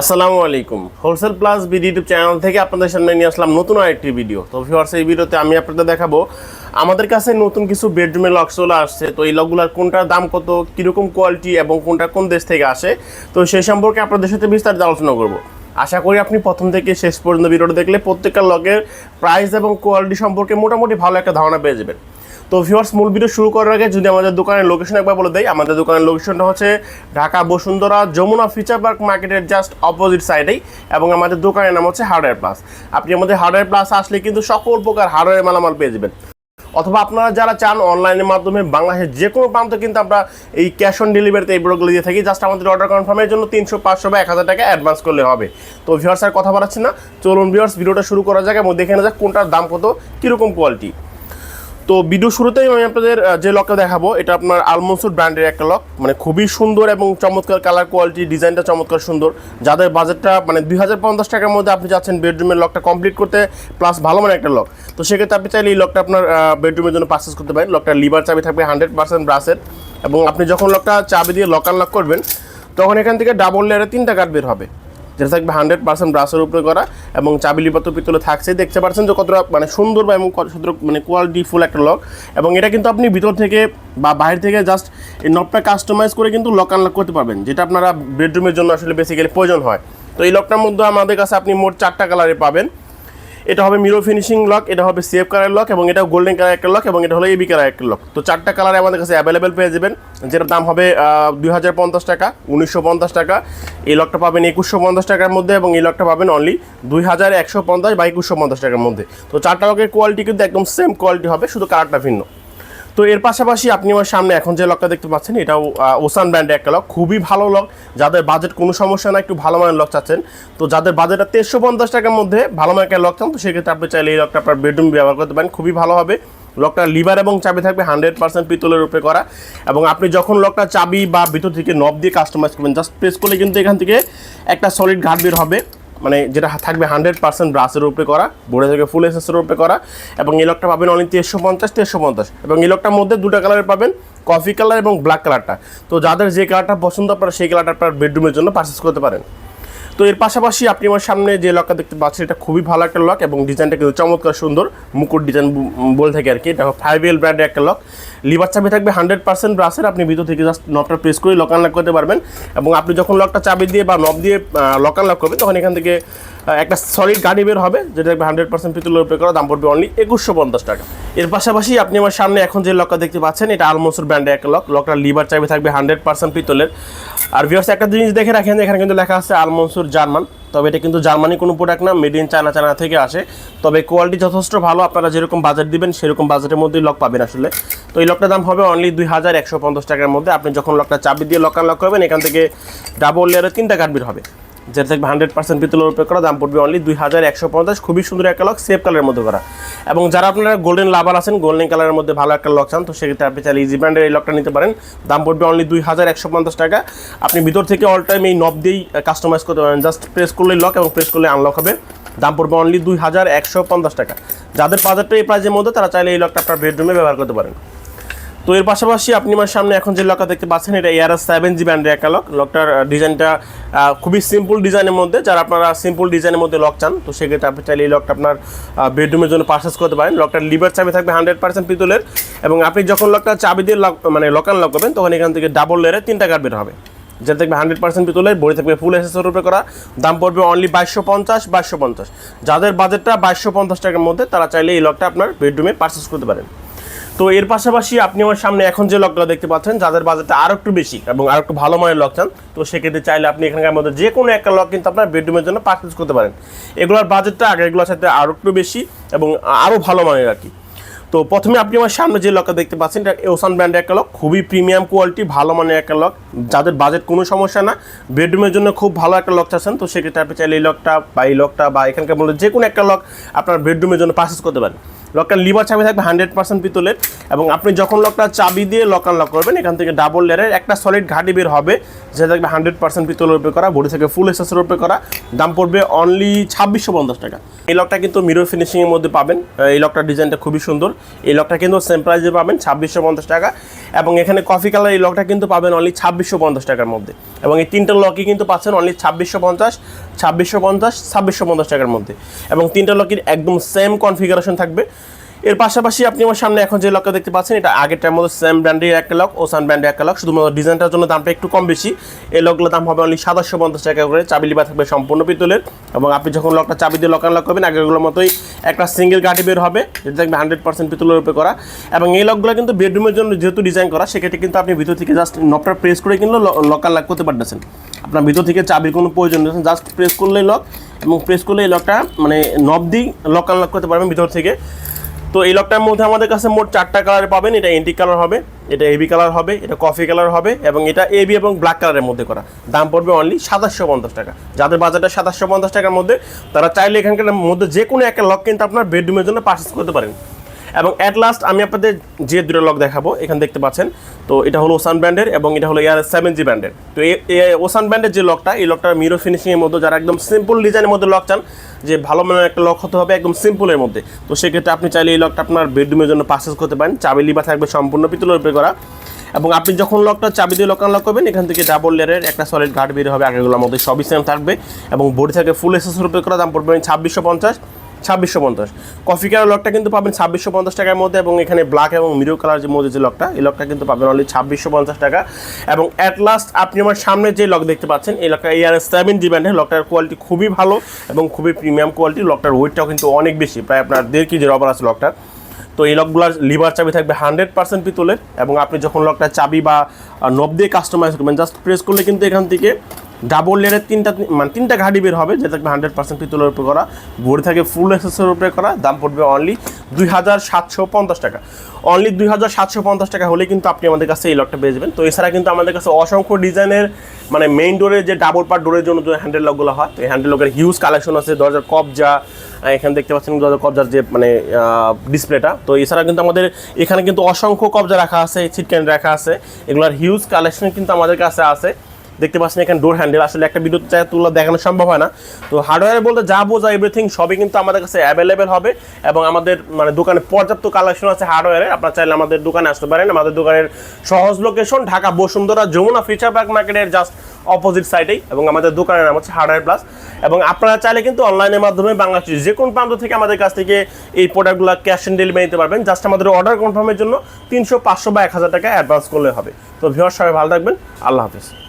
আসসালামু আলাইকুম। Wholesale plus BD YouTube channel থেকে আপনাদের সামনে নিয়ে আসলাম নতুন আরেকটি ভিডিও তো ভিউয়ার্স এই ভিডিওতে আমি আপনাদের দেখাবো, আমাদের কাছে নতুন কিছু বেডরুমের লক চলে আসছে। তো এই লকগুলোর কোনটার দাম কত, কীরকম কোয়ালিটি এবং কোনটা কোন দেশ থেকে আসে? তো সেই সম্পর্কে আপনাদের সাথে বিস্তারিত আলোচনা করব। আশা করি আপনি প্রথম থেকে শেষ পর্যন্ত ভিডিওটা দেখলে প্রত্যেকটা লকের প্রাইস এবং কোয়ালিটি সম্পর্কে মোটামুটি ভালো একটা ধারণা পেয়ে যাবেন। তো ভিউয়ার্স মূল ভিডিও শুরু করার আগে যদি আমাদের দোকানের লোকেশন একবার বলে দেয় আমাদের দোকানের লোকেশনটা হচ্ছে ঢাকা বসুন্ধরা যমুনা ফিচার পার্ক মার্কেটের জাস্ট অপোজিট সাইডেই এবং আমাদের দোকানের নাম হচ্ছে হার্ডওয়্যার প্লাস আপনি আমাদের হার্ডওয়্যার প্লাস আসলে কিন্তু সকল প্রকার হার্ডওয়্যার মালামাল পেয়ে যাবেন। অথবা আপনারা যারা চান অনলাইনের মাধ্যমে বাংলাদেশের যে কোনো প্রান্ত কিন্তু আমরা এই ক্যাশ অন ডেলিভারিতে এই প্রোডাক্টগুলো দিয়ে থাকি জাস্ট আমাদের অর্ডার কনফার্মের জন্য তিনশো, পাঁচশো বা এক হাজার টাকা অ্যাডভান্স করলে হবে। তো ভিউয়ার্স আর কথা বলাচ্ছি না। চলুন ভিউয়ার্স ভিডিওটা শুরু করা যাক এবং দেখে নেওয়া যাক কোনটার দাম কত, কীরকম কোয়ালিটি তো ভিডিও শুরুতেই আমি আপনাদের যে লকটা দেখাবো, এটা আপনার আলমনসুর ব্র্যান্ডের একটা লক মানে খুবই সুন্দর এবং চমৎকার কালার কোয়ালিটি ডিজাইনটা চমৎকার সুন্দর। যাদের বাজেটটা মানে দুই হাজার পঞ্চাশ টাকার মধ্যে আপনি যাচ্ছেন বেডরুমের লকটা কমপ্লিট করতে প্লাস ভালো মানে একটা লক তো সেক্ষেত্রে আপনি চাইলে এই লকটা আপনার বেডরুমের জন্য পারচেস করতে পারেন। লকটা লিভার চাবি থাকবে হান্ড্রেড পার্সেন্ট ব্রাসের এবং আপনি যখন লকটা চাবি দিয়ে লক আনলক করবেন, তখন এখান থেকে ডাবল লেয়ারে তিনটা কার্ড বের হবে। যেটা থাকবে হান্ড্রেড পার্সেন্ট ব্রাশের উপরে করা এবং চাবিলিপত্র লিপাত পিতলে থাকছে। দেখতে পাচ্ছেন যে কতটা মানে সুন্দর বা এবং কতটা মানে কোয়ালিটি ফুল একটা লক এবং এটা কিন্তু আপনি ভিতর থেকে বা বাইরে থেকে জাস্ট এই নবটা কাস্টমাইজ করে কিন্তু লক আনলক করতে পারবেন, যেটা আপনারা বেডরুমের জন্য আসলে বেসিক্যালি প্রয়োজন হয়। তো এই লকটার মধ্যে আমাদের কাছে আপনি মোট চারটা কালারে পাবেন। এটা হবে মিরো ফিনিশিং লক এটা হবে সেফ কালার লক এবং এটা গোল্ডেন কালার একটা লক এবং এটা হলো এবি কালার একটা লক তো চারটা কালার আমাদের কাছে অ্যাভেলেবেল পেয়ে যাবেন। যেটার দাম হবে দুই হাজার পঞ্চাশ টাকা, উনিশশো পঞ্চাশ টাকা। এই লকটা পাবেন একুশশো পঞ্চাশ টাকার মধ্যে এবং এই লকটা পাবেন অনলি দুই হাজার একশো পঞ্চাশ বা একুশশো পঞ্চাশ টাকার মধ্যে। তো চারটা লকের কোয়ালিটি কিন্তু একদম সেম কোয়ালিটি হবে, শুধু কালারটা ভিন্ন। তো এর পাশাপাশি আপনি আমার সামনে এখন যে লকটা দেখতে পাচ্ছেন, এটাও ওসান ব্র্যান্ডের একটা লক। খুবই ভালো লক। যাদের বাজেট কোনো সমস্যা না একটু ভালো মানের লক চাচ্ছেন। তো যাদের বাজেটটা তেরোশো পঞ্চাশ টাকার মধ্যে ভালো মানের একটা লক চান, তো সেক্ষেত্রে আপনি চাইলে এই লকটা আপনার বেডরুম ব্যবহার করতে পারেন। খুবই ভালো হবে। লকটা লিভার এবং চাবি থাকবে হান্ড্রেড পার্সেন্ট পিতলের উপরে করা। এবং আপনি যখন লকটা চাবি বা ভিতর থেকে নব দিয়ে কাস্টমাইজ করবেন জাস্ট প্রেস করলে কিন্তু এখান থেকে একটা সলিড ঘাট বের হবে। মানে যেটা থাকবে হান্ড্রেড পার্সেন্ট ব্রাসের উপরে করা বোর্ডে থেকে ফুল এসএসের উপরে করা, এবং এই লকটা পাবেন অনলি তেরোশো পঞ্চাশ তেরোশো পঞ্চাশ। এবং এই লকটার মধ্যে দুটো কালারের পাবেন কফি কালার এবং ব্ল্যাক কালারটা তো যাদের যে কালারটা পছন্দ আপনারা সেই কালারটা আপনার বেডরুমের জন্য পারচেস করতে পারেন। তো এর পাশাপাশি আপনি আমার সামনে যে লকটা দেখতে পাচ্ছেন, এটা খুবই ভালো একটা লক এবং ডিজাইনটা কিন্তু চমৎকার সুন্দর। মুকুট ডিজাইন বলে থাকে আর কি। এটা ফাইভ এল ব্র্যান্ডের একটা লক লিভার চাবি থাকবে হান্ড্রেড পার্সেন্ট ব্রাসের আপনি ভিতর থেকে জাস্ট নবটা প্রেস করে লক আনলক করতে পারবেন। এবং আপনি যখন লকটা চাবি দিয়ে বা নব দিয়ে লক আনলক করবেন, তখন এখান থেকে একটা সলিড গাড়ি বের হবে, যেটা থাকবে হান্ড্রেড পার্সেন্ট পিতলের উপরে করা, দাম পড়বে অনলি একুশশো পঞ্চাশ টাকা। এর পাশাপাশি আপনি আমার সামনে এখন যে লকটা দেখতে পাচ্ছেন, এটা আলমোসুর ব্র্যান্ডের একটা লক লকটা লিভার চাবি থাকবে হান্ড্রেড পার্সেন্ট পিতলের আর ভিউয়ার্স একটা জিনিস দেখে রাখেন, এখানে কিন্তু লেখা আছে আলমনসুর জার্মান তবে এটা কিন্তু জার্মানি কোনো প্রোডাক্ট না মেড ইন চায়না চায়না থেকে আসে। তবে কোয়ালিটি যথেষ্ট ভালো, আপনারা যেরকম বাজেট দিবেন, সেরকম বাজেটের মধ্যেই লক পাবেন আসলে। তো এই লকটার দাম হবে অনলি দুই হাজার একশো পঞ্চাশ টাকার মধ্যে। আপনি যখন লকটা চাবি দিয়ে লক আনলক করবেন, এখান থেকে ডাবল লেয়ারের তিনটা কার্ড বের হবে। যেটা থাকবে হান্ড্রেড পার্সেন্ট পিতলের উপরে করা, দাম পড়বে অনলি দুই হাজার একশো পঞ্চাশ। খুবই সুন্দর একটা লক সেফ কালারের মধ্যে করা। এবং যারা আপনারা গোল্ডেন লাভার আছেন গোল্ডেন কালারের মধ্যে ভালো একটা লক চান, তো সেক্ষেত্রে আপনি চাইলে ইজি ব্র্যান্ডের এই লকটা নিতে পারেন। দাম পড়বে অনলি দুই হাজার একশো পঞ্চাশ টাকা। আপনি ভিতর থেকে অল টাইম এই নব দিয়েই কাস্টমাইজ করতে পারেন। জাস্ট প্রেস করলেই লক এবং প্রেস করলে আনলক হবে। দাম পড়বে অনলি দুই হাজার একশো পঞ্চাশ টাকা। যাদের বাজেটটা এই প্রাইজের মধ্যে, তারা চাইলে এই লকটা আপনার বেডরুমে ব্যবহার করতে পারেন। তো এর পাশাপাশি আপনি আমার সামনে এখন যে লকটা দেখতে পাচ্ছেন, এটা এয়ারএস সেভেন জি ব্র্যান্ডের একটা লক লকটার ডিজাইনটা খুবই সিম্পল ডিজাইনের মধ্যে। যারা আপনারা সিম্পল ডিজাইনের মধ্যে লক চান, তো সেক্ষেত্রে আপনি চাইলে এই লকটা আপনার বেডরুমের জন্য পারচেস করতে পারেন। লকটার লিভার চাবি থাকবে হান্ড্রেড পার্সেন্ট পিতলের এবং আপনি যখন লকটা চাবি দিয়ে লক মানে লকান লক করবেন, তখন এখান থেকে ডাবল লেয়ারে তিনটা কার্ড বের হবে। যেটা থাকবে হান্ড্রেড পার্সেন্ট পিতলের, বড়ি থাকবে ফুল এসেসের উপরে করা। দাম পড়বে অনলি বাইশশো পঞ্চাশ বাইশশো পঞ্চাশ। যাদের বাজেটটা বাইশশো পঞ্চাশ টাকার মধ্যে, তারা চাইলে এই লকটা আপনার বেডরুমে পারচেস করতে পারেন। তো এর পাশাপাশি আপনি আমার সামনে এখন যে লকগুলো দেখতে পাচ্ছেন, যাদের বাজেটটা আরও একটু বেশি এবং আরও একটু ভালো মানের লক চান, তো সেক্ষেত্রে চাইলে আপনি এখানকার মধ্যে যে কোনো একটা লক কিন্তু আপনার বেডরুমের জন্য পারচেস করতে পারেন। এগুলোর বাজেটটা আগেরগুলোর সাথে আরও একটু বেশি এবং আরও ভালো মানের আর কি। তো প্রথমে আপনি আমার সামনে যে লকটা দেখতে পাচ্ছেন, এটা এওসান ব্র্যান্ডের একটা লক, খুবই প্রিমিয়াম কোয়ালিটি ভালো মানের একটা লক। যাদের বাজেট কোনো সমস্যা না বেডরুমের জন্য খুব ভালো একটা লক চাচ্ছেন, তো সেক্ষেত্রে আপনি চাইলে এই লকটা বা এই লকটা বা এখানকার মধ্যে যে কোনো একটা লক আপনার বেডরুমের জন্য পারচেস করতে পারেন। লকটার লিভার চাবি থাকবে হান্ড্রেড পার্সেন্ট পিতলের এবং আপনি যখন লকটা চাবি দিয়ে লক করবেন, এখান থেকে ডাবল লেয়ারের একটা সলিড ঘাটি বের হবে। যেটা থাকবে হান্ড্রেড পার্সেন্ট পিতলের উপরে করা বডি থেকে ফুল এসেসের উপরে করা, দাম পড়বে অনলি ছাব্বিশশো পঞ্চাশ টাকা। এই লকটা কিন্তু মিরর ফিনিশিংয়ের মধ্যে পাবেন। এই লকটার ডিজাইনটা খুবই সুন্দর। এই লকটা কিন্তু সেম প্রাইসে পাবেন, ছাব্বিশশো পঞ্চাশ টাকা। এবং এখানে কফি কালার এই লকটা কিন্তু পাবেন অনলি ছাব্বিশশো পঞ্চাশ টাকার মধ্যে। এবং এই তিনটা লকই কিন্তু পাচ্ছেন অনলি ছাব্বিশশো পঞ্চাশ ছাব্বিশশো পঞ্চাশ ছাব্বিশশো পঞ্চাশ টাকার মধ্যে। এবং তিনটা লকের একদম সেম কনফিগারেশন থাকবে। এর পাশাপাশি আপনি আমার সামনে এখন যে লকটা দেখতে পাচ্ছেন, এটা আগেরটার মধ্যে সেম ব্র্যান্ডের একটা লক ওসান ব্র্যান্ডের একটা লক শুধুমাত্র ডিজাইনটার জন্য দামটা একটু কম বেশি। এই লকগুলোর দাম হবে অনলি সাতাশশো পঞ্চাশ টাকা করে। চাবি লিবা থাকবে সম্পূর্ণ পিতলের। এবং আপনি যখন লকটা চাবি দিয়ে লক করবেন, আগেরগুলোর মতোই একটা সিঙ্গেল গাঠি বের হবে, যেটা থাকবে হান্ড্রেড পার্সেন্ট পিতলের উপরে করা। এবং এই লকগুলো কিন্তু বেডরুমের জন্য যেহেতু ডিজাইন করা, সেক্ষেত্রে কিন্তু আপনি ভিতর থেকে জাস্ট নবটা প্রেস করে কিন্তু লক করতে পারতেছেন। আপনার ভিতর থেকে চাবির কোনো প্রয়োজন নেই। জাস্ট প্রেস করলেই লক এবং প্রেস করলে এই লকটা মানে নব দিয়ে লক করতে পারবেন ভিতর থেকে। তো এই লকটার মধ্যে আমাদের কাছে মোট চারটা কালার পাবেন। এটা এন্টি কালার হবে, এটা এবি কালার হবে, এটা কফি কালার হবে এবং এটা এবি এবং ব্ল্যাক কালারের মধ্যে করা। দাম পড়বে অনলি সাতাশশো পঞ্চাশ টাকা। যাদের বাজারটা সাতাশশো পঞ্চাশ টাকার মধ্যে, তারা চাইলে এখানকার মধ্যে যে কোনো একটা লক কিন্তু আপনার বেডরুমের জন্য পারচেস করতে পারেন। এবং অ্যাট লাস্ট আমি আপনাদের যে দুটো লক দেখাবো, এখানে দেখতে পাচ্ছেন। তো এটা হলো ওসান ব্র্যান্ডের এবং এটা হলো এয়ার সেভেন জি ব্র্যান্ডের তো ওসান ব্র্যান্ডের যে লকটা এই লকটা মিরো ফিনিশিংয়ের মধ্যে যারা একদম সিম্পল ডিজাইনের মধ্যে লক চান, যে ভালো মানের একটা লক হতে হবে একদম সিম্পলের মধ্যে। তো সেক্ষেত্রে আপনি চাইলে এই লকটা আপনার বেডরুমের জন্য পারচেস করতে পারেন। চাবি লিবা থাকবে সম্পূর্ণ পিতলের উপরে করা। এবং আপনি যখন লকটা চাবি দিয়ে লক আনলক করবেন, এখান থেকে ডাবল লেয়ারের একটা সলিড গার্ড বের হবে আগেগুলোর মধ্যে। সবই সেম থাকবে এবং বডি থেকে ফুল এসেস রূপে করা, দাম পড়বে ছাব্বিশশো পঞ্চাশ। ছাব্বিশশো পঞ্চাশ। কফি কালার লকটা কিন্তু পাবেন ছাব্বিশশো পঞ্চাশ টাকার মধ্যে এবং এখানে ব্ল্যাক এবং মিরো কালার যে মধ্যে যে লকটা, এই লকটা কিন্তু পাবেন অনলি ছাব্বিশশো পঞ্চাশ টাকা। এবং অ্যাট লাস্ট আপনি আমার সামনে যে লক দেখতে পাচ্ছেন, এই লকটা এয়ার সেভেন জি ব্যান্ডের লকটার কোয়ালিটি খুবই ভালো এবং খুবই প্রিমিয়াম কোয়ালিটি লকটার ওয়েটটাও কিন্তু অনেক বেশি, প্রায় আপনার দেড় কেজি রবার আছে লকটার। তো এই লকগুলোর লিভার চাবি থাকবে হান্ড্রেড পার্সেন্ট পিতলের এবং আপনি যখন লকটা চাবি বা নব দিয়ে কাস্টমাইজ করবেন জাস্ট প্রেস করলে কিন্তু এখান থেকে ডাবল লেয়ারের তিনটা মানে তিনটা ঘাড়ি বের হবে, যেটা থাকবে হান্ড্রেড পার্সেন্ট পিতলের উপরে করা বড়ি থাকে ফুল এক্সেসের উপরে করা, দাম পড়বে অনলি দুই হাজার সাতশো পঞ্চাশ টাকা। অনলি দুই হাজার সাতশো পঞ্চাশ টাকা হলে কিন্তু আপনি আমাদের কাছে এই লকটা পেয়ে যাবেন। তো এছাড়া কিন্তু আমাদের কাছে অসংখ্য ডিজাইনের মানে মেইন ডোরের যে ডাবল পার্ট ডোরের জন্য যে হ্যান্ডেল লকগুলো হয়, তো এই হ্যান্ডেল লকের হিউজ কালেকশন আছে, দরজার কবজা এখানে দেখতে পাচ্ছেন দরজার কবজার যে মানে ডিসপ্লেটা তো এছাড়া কিন্তু আমাদের এখানে কিন্তু অসংখ্য কবজা রাখা আছে, ছিটকেন রাখা আছে, এগুলোর হিউজ কালেকশন কিন্তু আমাদের কাছে আছে। দেখতে পাচ্ছেন এখানে ডোর হ্যান্ডেল আসলে একটা বিদ্যুৎ তুলা দেখানো সম্ভব হয় না। তো হার্ডওয়্যার বলতে যা বোঝা এভরিথিং সবই কিন্তু আমাদের কাছে অ্যাভেলেবেল হবে এবং আমাদের মানে দোকানে পর্যাপ্ত কালেকশন আছে হার্ডওয়্যারের আপনারা চাইলে আমাদের দোকানে আসতে পারেন। আমাদের দোকানের সহজ location Dhaka Bashundhara Jamuna future park মার্কেটের জাস্ট অপোজিট সাইডেই এবং আমাদের দোকানের নাম হচ্ছে হার্ডওয়্যার প্লাস এবং আপনারা চাইলে কিন্তু অনলাইনের মাধ্যমে বাংলাদেশের যে কোন প্রান্ত থেকে আমাদের কাছ থেকে এই প্রোডাক্টগুলো ক্যাশ অন ডেলিভারি নিতে পারবেন। জাস্ট আমাদের অর্ডার কনফার্মের জন্য তিনশো পাঁচশো বা এক হাজার টাকা অ্যাডভান্স করলে হবে। তো ভিওর সবাই ভালো থাকবেন। আল্লাহ হাফিজ।